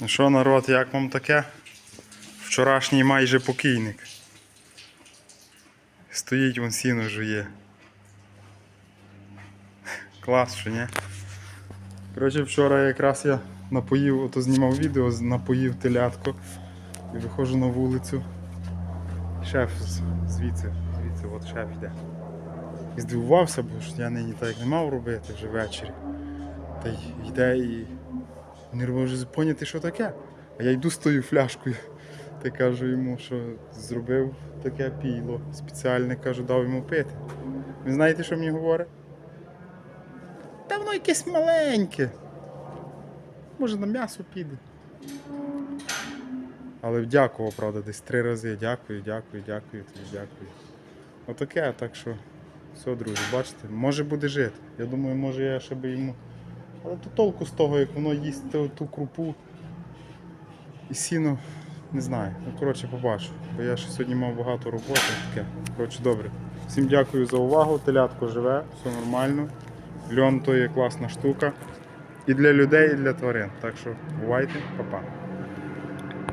Ну що, народ, як вам таке? Вчорашній майже покійник. Стоїть вон сіно жує. Клас, що ні? Коротше, вчора якраз я напоїв, ото знімав відео, напоїв телятко і виходжу на вулицю. Шеф звідси, звідси, от шеф йде. І здивувався, бо я нині так не мав робити вже ввечері. Та й йде і не може поняти, що таке. А я йду з тою фляжкою. Та кажу йому, що зробив таке пійло. Спеціальне кажу, дав йому пити. Ви знаєте, що мені говорить? Та воно якесь маленьке. Може на м'ясо піде. Але вдякував, правда, десь три рази. Дякую, дякую, дякую, тобі дякую. Отаке, так що. Все, друзі, бачите, може буде жити. Я думаю, може я ще би йому. Але то толку з того, як воно їсть ту, ту крупу і сіно, не знаю. Ну, коротше, побачу. Бо я ще сьогодні мав багато роботи. Таке. Коротше, добре. Всім дякую за увагу. Телятко живе, все нормально. Льон то є класна штука. І для людей, і для тварин. Так що бувайте, па-па.